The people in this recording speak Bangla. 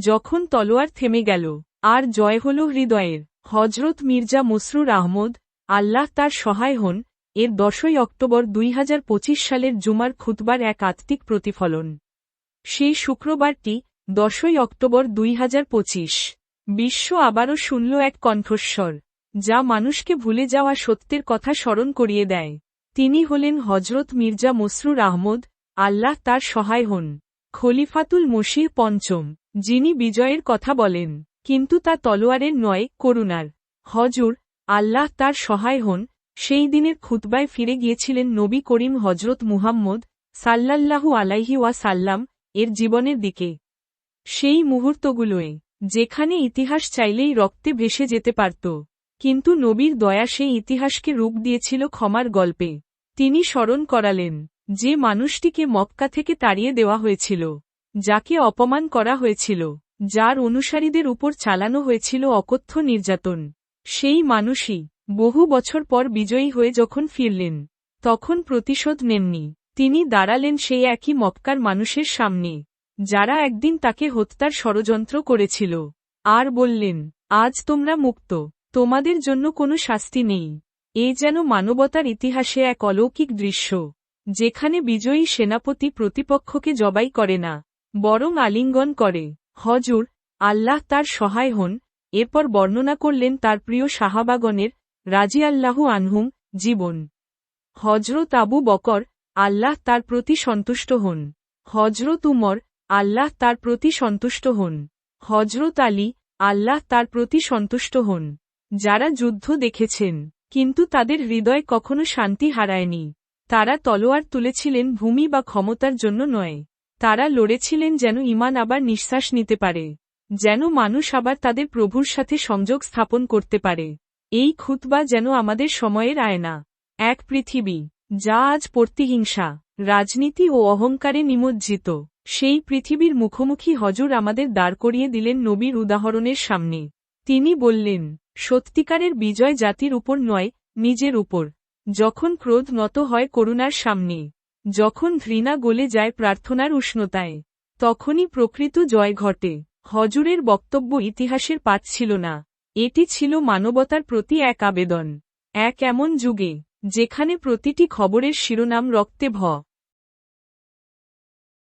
যখন তলোয়ার থেমে গেল, আর জয় হল হৃদয়ের। হজরত মির্জা মসরুর আহমদ, আল্লাহ তার সহায় হন, এর দশই অক্টোবর দুই হাজার পঁচিশ সালের জুমার খুতবার এক আত্মিক প্রতিফলন। সেই শুক্রবারটি, দশই অক্টোবর দুই বিশ্ব আবারও শুনল এক কণ্ঠস্বর, যা মানুষকে ভুলে যাওয়া সত্যের কথা স্মরণ করিয়ে দেয়। তিনি হলেন হজরত মির্জা মসরুর আহমদ, আল্লাহ তার সহায় হন। খলিফাতুল মসির পঞ্চম। যিনি বিজয়ের কথা বলেন, কিন্তু তা তলোয়ারের নয়, করুণার। হজুর, আল্লাহ তার সহায় হন, সেই দিনের খুতবায় ফিরে গিয়েছিলেন নবী করিম হজরত মুহাম্মদ সাল্লাল্লাহু আলাইহি ওয়া সাল্লাম এর জীবনের দিকে। সেই মুহূর্তগুলোয়, যেখানে ইতিহাস চাইলেই রক্তে ভেসে যেতে পারত, কিন্তু নবীর দয়া সেই ইতিহাসকে রূপ দিয়েছিল ক্ষমার গল্পে। তিনি স্মরণ করালেন, যে মানুষটিকে মক্কা থেকে তাড়িয়ে দেওয়া হয়েছিল। যাকে অপমান করা হয়েছিল, যার অনুসারীদের উপর চালানো হয়েছিল অকথ্য নির্যাতন। সেই মানুষই বহু বছর পর বিজয়ী হয়ে যখন ফিরলেন, তখন প্রতিশোধ নেননি। তিনি দাঁড়ালেন সেই একই মক্কার মানুষের সামনে, যারা একদিন তাকে হত্যার ষড়যন্ত্র করেছিল, আর বললেন, আজ তোমরা মুক্ত, তোমাদের জন্য কোনো শাস্তি নেই। এ যেন মানবতার ইতিহাসে এক অলৌকিক দৃশ্য, যেখানে বিজয়ী সেনাপতি প্রতিপক্ষকে জবাই করে না। বরং আলিঙ্গন করে। হজুর আল্লাহ তার সহায় হন, এরপর বর্ণনা করলেন তার প্রিয় সাহাবাগণের রাজি আল্লাহু আনহুম জীবন। হজরত আবু বকর আল্লাহ তার প্রতি সন্তুষ্ট হন। হজরত উমর আল্লাহ তার প্রতি সন্তুষ্ট হন। হজরত আলী আল্লাহ তার প্রতি সন্তুষ্ট হন। যারা যুদ্ধ দেখেছেন, কিন্তু তাদের হৃদয় কখনো শান্তি হারায়নি। তারা তলোয়ার তুলেছিলেন ভূমি বা ক্ষমতার জন্য নয়। তারা লড়েছিলেন যেন ইমান আবার নিঃশ্বাস নিতে পারে, যেন মানুষ আবার তাদের প্রভুর সাথে সংযোগ স্থাপন করতে পারে। এই খুতবা যেন আমাদের সময়ের আয়না। এক পৃথিবী, যা আজ প্রতিহিংসা, রাজনীতি ও অহংকারে নিমজ্জিত, সেই পৃথিবীর মুখোমুখি হজুর আমাদের দাঁড় করিয়ে দিলেন নবীর উদাহরণের সামনে। তিনি বললেন, সত্যিকারের বিজয় জাতির উপর নয়, নিজের উপর। যখন ক্রোধ নত হয় করুণার সামনে। যখন ঘৃণা গলে যায় প্রার্থনার উষ্ণতায়, তখনই প্রকৃত জয় ঘটে। হজুরের বক্তব্য ইতিহাসের পাত ছিল না। এটি ছিল মানবতার প্রতি এক আবেদন। এক এমন যুগে, যেখানে প্রতিটি খবরের শিরোনাম রক্তে ভ